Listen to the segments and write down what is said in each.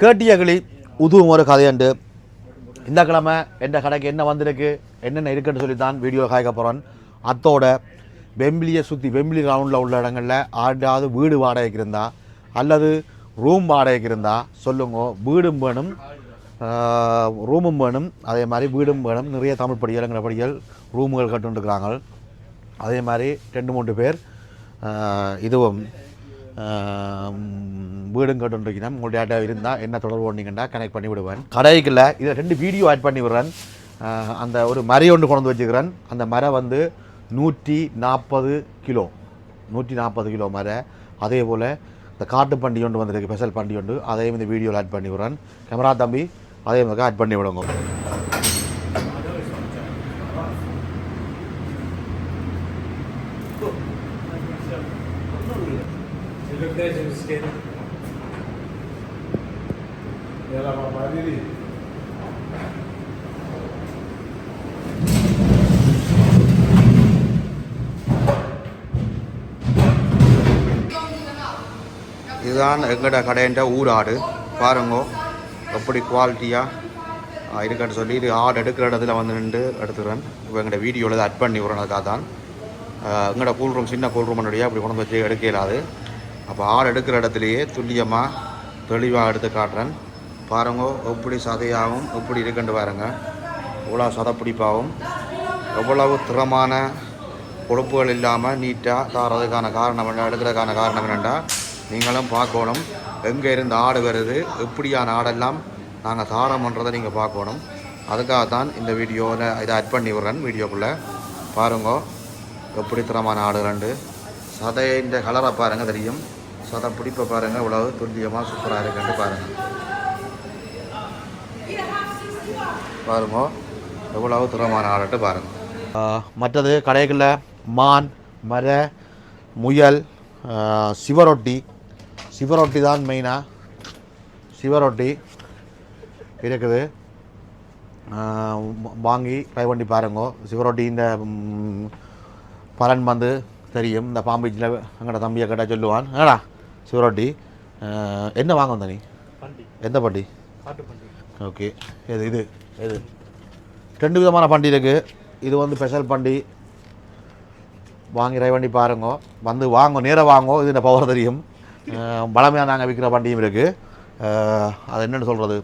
கேட்டியகளி உதுவும் ஒரு கதையண்டு இந்த கிழமை எந்த கடைக்கு என்ன வந்திருக்கு என்னென்ன இருக்குன்னு சொல்லி தான் வீடியோ காய்க்க போகிறேன் அத்தோட வெம்பிலியை சுற்றி வெம்பிலி கிரவுண்டில் உள்ள இடங்களில் ஆண்டாவது வீடு வாடகைக்கு இருந்தால் அல்லது ரூம் வாடகைக்கு இருந்தால் சொல்லுங்க. வீடும் வேணும் ரூமும் வேணும். அதே மாதிரி வீடும் வேணும். நிறைய தமிழ் படிகள்ங்கிற படிகள் ரூமுகள் கட்டுருக்குறாங்க அதே மாதிரி ரெண்டு மூன்று பேர் இதுவும் வீடும் கட்டுருக்கணும் உங்களுடைய டேட்டா இருந்தால் என்ன தொடர்பு கொண்டீங்கன்னா கனெக்ட் பண்ணி விடுவேன். கடைக்குள்ள இதை ரெண்டு வீடியோ ஆட் பண்ணி விடுறேன். அந்த ஒரு மரம் ஒன்று கொண்டு வச்சுக்கிறேன். அந்த மரம் வந்து நூற்றி நாற்பது கிலோ. நூற்றி நாற்பது கிலோ மரம் அதே போல் இந்த காட்டு பண்டி ஒன்று வந்திருக்கு ஸ்பெஷல் பண்டி ஒன்று. அதையும் இந்த வீடியோவில் ஆட் பண்ணி விடுறேன். கேமரா தம்பி அதையும் ஆட் பண்ணி விடுங்க. இதுதான் எங்கட கடைன்ற ஊராடு. பாருங்கோ எப்படி குவாலிட்டியாக இருக்கான்னு சொல்லி இது ஆடு எடுக்கிற இடத்துல வந்து நின்று எடுத்துக்கிறேன். இப்போ எங்கள்ட வீடியோவில் அட் பண்ணி விடுறதுக்காக தான் ஆஹ் எங்கட கூல் ரூம் சின்ன கூல் ரூம்னுடைய அப்படி கொண்டு வந்து வச்சு எடுக்க இல்லாது அப்போ ஆடு எடுக்கிற இடத்துலையே துல்லியமாக தெளிவாக எடுத்து காட்டுறேன். பாருங்க எப்படி சதையாகவும் எப்படி இருக்குன்னு பாருங்க. எவ்வளோ சதப்பிடிப்பாகவும் எவ்வளவு திறமான கொழுப்புகள் இல்லாமல் நீட்டாக தாரதுக்கான காரணம் என்ன எடுக்கிறதுக்கான காரணம் என்னென்னா நீங்களும் பார்க்கணும். எங்கே இருந்து ஆடு வருது எப்படியான ஆடெல்லாம் நாங்கள் தாரம் பண்ணுறதை நீங்கள் பார்க்கணும். அதுக்காக தான் இந்த வீடியோவில் இதை ஆட் பண்ணி விடுறேன் வீடியோக்குள்ளே. பாருங்க எப்படி திறமான ஆடு ரெண்டு. சதையின் கலரை பாருங்கள் தெரியும். சதை பிடிப்பை பாருங்கள் இவ்வளவு துல்லியமாக சூப்பராக இருக்குன்னு பாருங்கள் பாருங்க. எவ்வளவு துரமான ஆடுட்டு பாருங்கள் மற்றது கடைகளில் மான் மர முயல் சிவரொட்டி. சிவரொட்டி தான் மெயினாக சிவரொட்டி இருக்குது. வாங்கி ட்ரை பண்ணி பாருங்க. சிவரொட்டி இந்த பலன் வந்து தெரியும் இந்த பாம்பீச்சில் எங்கட தம்பியை கேட்டால் சொல்லுவான் ஏடா சிவரொட்டி என்ன வாங்க வந்த நீ பண்டி எந்த பண்டி ஓகே இது இது இது ரெண்டு விதமான பண்டி இருக்குது இது வந்து ஸ்பெஷல் பண்டி வாங்கி பண்ணி பாருங்க வந்து வாங்க நேராக வாங்கோ இது இந்த பவர் தெரியும் பழமையாக நாங்கள் விற்கிற பண்டியும் இருக்குது அது என்னென்னு சொல்கிறது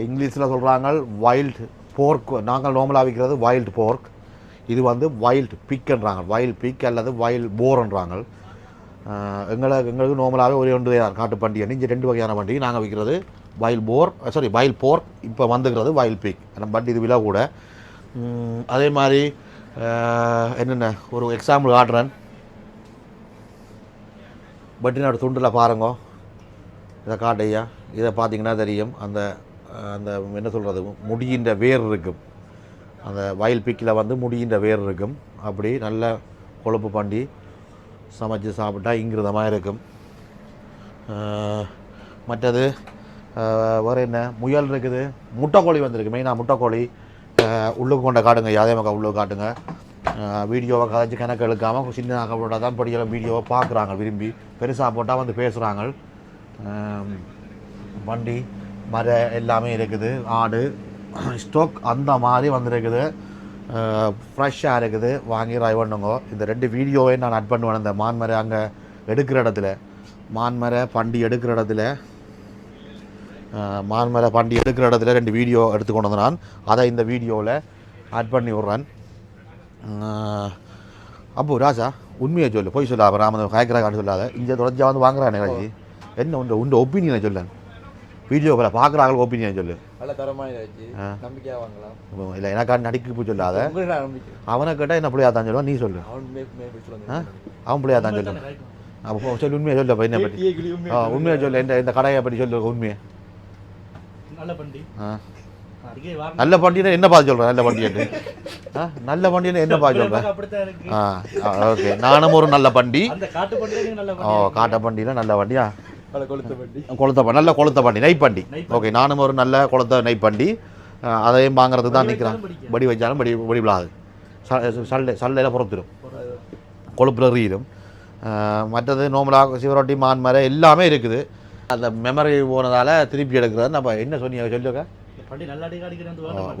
இங்கிலீஷில் சொல்கிறாங்க வைல்ட் போர்க் நாங்கள் நார்மலாக விற்கிறது வைல்ட் போர்க் இது வந்து வைல்ட் பிக்ன்றாங்க வயல் பிக் அல்லது வயல் போர்ன்றாங்க எங்களை எங்களுக்கு நார்மலாகவே ஒரே ஒன்று தான். காட்டு பண்டிகை இங்கே ரெண்டு வகையான பண்டிகை நாங்கள் விற்கிறது வயல் போர் சாரி வயல் போர்க் இப்போ வந்துக்கிறது வயல் பிக் நம்ம பட் இது விழா கூட. அதே மாதிரி என்னென்ன ஒரு எக்ஸாம்பிள் காட்டுறேன். பட்டினோட துண்டில் பாருங்க. இதை காட்டையா இதை பார்த்தீங்கன்னா தெரியும். அந்த அந்த என்ன சொல்கிறது முடியின்ற வேர் இருக்கும் அந்த வயல் பிக்கில் வந்து முடியின்ற வேர் இருக்கும். அப்படி நல்ல கொழுப்பு பண்ணி சமைச்சு சாப்பிட்டா இங்கிருதமாக இருக்கும். மற்றது வேறு என்ன? முயல் இருக்குது. முட்டைக்கோழி வந்திருக்கு. மெயினாக முட்டைக்கோழி. உள்ளுக்கு கொண்ட காட்டுங்க யாதே மக்கள் உள்ளுக்கு காட்டுங்க. வீடியோவை கதைச்சி கணக்கு எடுக்காமல் சின்ன போட்டால் தான் படிக்கலாம் வீடியோவை பார்க்குறாங்க விரும்பி. பெருசாக போட்டால் வந்து பேசுகிறாங்க வண்டி மர எல்லாமே இருக்குது. ஆடு ஸ்டோக் அந்த மாதிரி வந்திருக்குது. ஃப்ரெஷ்ஷாக இருக்குது. வாங்கி ட்ரை பண்ணுங்க இந்த ரெண்டு வீடியோவை நான் அட் பண்ணுவேன். இந்த மான்மரை அங்கே எடுக்கிற இடத்துல. மான்மரை பண்டி எடுக்கிற இடத்துல. மான்மரை பண்டி எடுக்கிற இடத்துல ரெண்டு வீடியோ எடுத்துக்கொண்டு வந்து நான் அதை இந்த வீடியோவில் ஆட் பண்ணி விட்றேன். அப்போ ராஜா உண்மையை சொல்லு. போய் சொல்ல அப்போ ராமன் காய்க்கிறான்னு சொல்லாத. இங்கே தொடர்ச்சியாக வந்து வாங்குறானே கட்சி என்ன உண்ட உண்ட ஒப்பீனியனை சொல்லேன். வீடியோவில் பார்க்குறாங்க ஒப்பீனியன் சொல்லு. நல்ல தரமான வச்சு ஆ. நம்பிக்கையா வாங்கலாம். இல்லை எனக்கா நடிக்கு சொல்லாத. அவனை கேட்டால் என்ன பிள்ளையா தான் சொல்லுவான்? நீ சொல்லு. அவன் பிள்ளையா தான் சொல்லு அப்போ சொல்லு உண்மையை சொல்லு அப்போ என்ன பற்றி ஆ உண்மையை சொல்லு. இந்த இந்த கடையை பற்றி சொல்லு உண்மையை. நல்ல பண்டி. ஆ. நல்ல பண்டிகை என்ன பார்த்து சொல்கிறேன் நல்ல பண்டிகை ஆ? நல்ல பண்டிகை என்ன பார்த்து சொல்கிறேன் ஆ ஓகே. நானும் ஒரு நல்ல பண்டி. ஓ காட்ட பண்டியில் நல்ல வண்டியா? பல கொளுத்த பண்டி கொளுத்த பண்டி நல்ல கொளுத்த பண்டி நெய்ப்பண்டி நெய் ஓகே நானும் ஒரு நல்ல கொளுத்த நெய்ப்பண்டி அதையும் வாங்குறதுக்கு தான் நிற்கிறான். படி வச்சாலும் படி படி விழாது. சல்லை சல்லையில் புறத்துடும். கொழுப்புல எறியிடும் மற்றது நோமலா சிவரொட்டி மான்மரை எல்லாமே இருக்குது. அந்த மெமரி போனதால் திருப்பி எடுக்கிறது. நம்ம என்ன சொன்னீங்க சொல்லுங்க.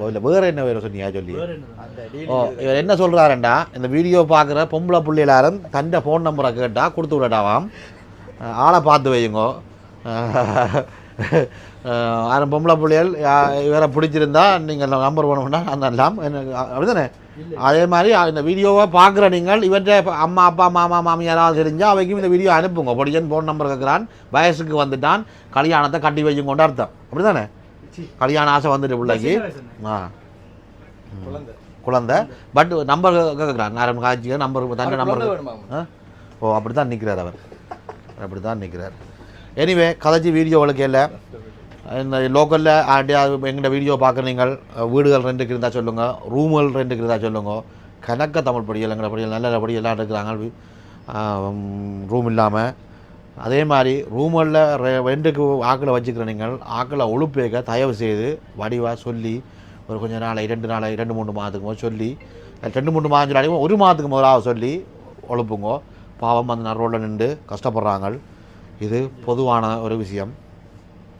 இல்லை வேறு என்ன வேறு சொன்னீங்க சொல்லி வேற என்ன? அந்த ஓ இவர் என்ன சொல்கிறாருண்டா இந்த வீடியோ பார்க்குற பொம்பளை புள்ளி எல்லாரும் தண்ட ஃபோன் நம்பரை கேட்டால் கொடுத்து விடட்டாவாம் ஆளை பார்த்து வையுங்கோ. அஹ் யாரும் பொம்பளை புள்ளிகள் இவரை பிடிச்சிருந்தா நீங்கள் நம்பர் பண்ணணும்னா அந்த எல்லாம் அப்படிதானே? அதே மாதிரி இந்த வீடியோவை பார்க்குற நீங்கள் இவற்றை அம்மா அப்பா மாமா மாமி யாராவது தெரிஞ்சால் அவைக்கும் இந்த வீடியோ அனுப்புங்க. பொடியன் ஃபோன் நம்பர் கேட்குறான் வயசுக்கு வந்துட்டான் கல்யாணத்தை கட்டி வைக்கும் கொண்டு அர்த்தம். அப்படிதானே? சி. கல்யாண ஆசை வந்துட்டு பிள்ளைக்கு? ஆ. குழந்தை. பட் நம்பர் கேட்குறான் நேரம் காய்ச்சி நம்பர் அவர் நம்பர் ஓ அப்படி தான் நிற்கிறார் அவர். அப்படி தான் நிற்கிறார் எனிவே கதைச்சி வீடியோ வழக்கையில் இந்த லோக்கலில் ஆண்டியாவது எங்கள்கிட்ட வீடியோ பார்க்குறீங்க வீடுகள் ரெண்டுக்கு இருந்தால் சொல்லுங்கள் ரூம்கள் ரெண்டுக்கு இருந்தால் சொல்லுங்க. கணக்க தமிழ் படிகள் எங்களை படிகள் நல்ல நல்ல படிகள் எல்லாம் இருக்கிறாங்க ரூம் இல்லாமல் அதே மாதிரி ரூம்களில் ரெண்டுக்கு ஆக்களை வச்சுக்கிற நீங்கள் ஆக்களை ஒழுப்பேக்க தயவு செய்து வடிவாக சொல்லி ஒரு கொஞ்சம் நாளை ரெண்டு நாளை ரெண்டு மூணு மாதத்துக்கு முதல் சொல்லி ரெண்டு மூணு மாதம் சொல்லி ஒரு மாதத்துக்கு முதலாக சொல்லி ஒழுப்புங்கோ. பாவம் அந்த நரோடில் நின்று கஷ்டப்படுறாங்க இது பொதுவான ஒரு விஷயம்.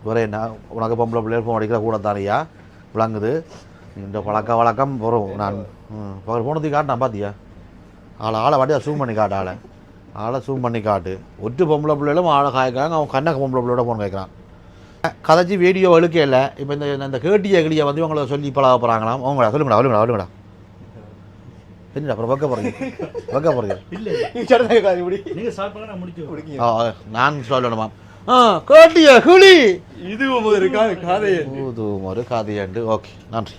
ஒரே என்ன உனக்கு பொம்பளை பிள்ளைகள் ஃபோன் அடிக்கிற கூட தானியா? விளங்குது. இந்த பழக்க வழக்கம் வரும். நான் போனதுக்கு காட்டினா பார்த்தியா ஆளை ஆளை வாட்டி சூம் பண்ணி காட்டு ஆளை. ஆளை சூம் பண்ணி காட்டு. ஒட்டு பொம்பளை பிள்ளைகளும் ஆளை காய்க்கிறாங்க. அவன் கண்ண பொம்பளை பிள்ளையோட ஃபோன் கேட்குறான். கதைச்சி வீடியோ இழுக்கையில் இப்போ இந்த இந்த கேட்டிய கிளியை வந்து இவங்களை சொல்லி பழக போகிறாங்களாம் அவங்களா சொல்லுங்கடா சொல்லுங்கடா சொல்லுங்கடா. சொல்றதை இப்படி நீங்க ஸ்டார்ட் பண்ண நான் சொல்லணுமா? ஆ கேட்டிய கிளி? இதுவும் ஒரு கதையண்டு. ஓகே நன்றி.